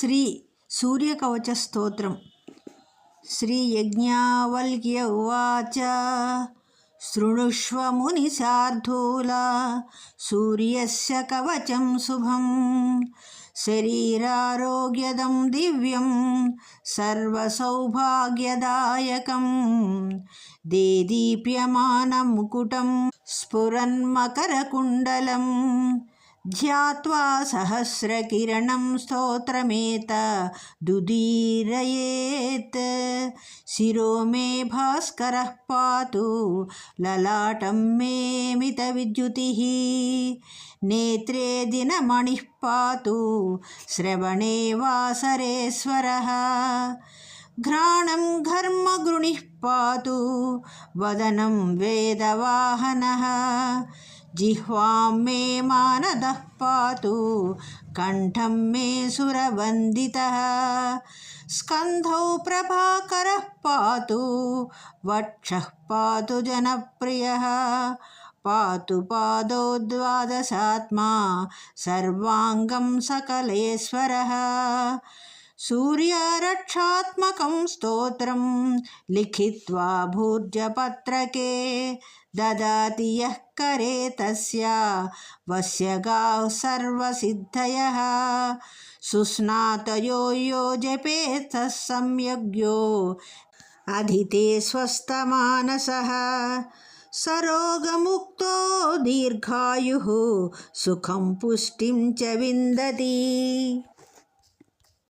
శ్రీ సూర్యకవచ స్తోత్రం. శ్రీ యజ్ఞావల్క్య ఉవాచ. శృణుష్వ మునిశార్ధూలా సూర్యస్య కవచం శుభం. శరీరారోగ్యదం దివ్యం. సర్వసౌభాగ్యదాయకం. దేదీప్యమానముకుటం. స్ఫురన్మకరకుండలం. ధ్యాత్వా సహస్రకిరణం స్తోత్రమేత దుదీరయేత్ శిరో మే భాస్కరः పాతు లలాటం మే మితవిద్యుతిः నేత్రే దినమణిः పాతు శ్రవణే వాసరేశ్వరः घ्राणं घर्मगृणिः पातु वदनं वेदवाहनः जिह्वां मे मानदः पातु कण्ठं मे सुरवन्दितः स्कन्धौ प्रभाकरः पातु वक्षः पातु जनप्रियः पातु पादौ द्वादशात्मा सर्वाङ्गं सकलेश्वरः सूर्यरक्षात्मकं स्तोत्रं लिखित्वा भूर्जपत्रके ददाति यः करे तस्य वश्यगाः सर्वसिद्धयः। सुस्नातयो यो जपेतः सम्यग्यो अधिते स्वस्थमानसः। सरोगमुक्तो दीर्घायुः, सुखं पुष्टिं च विन्दति।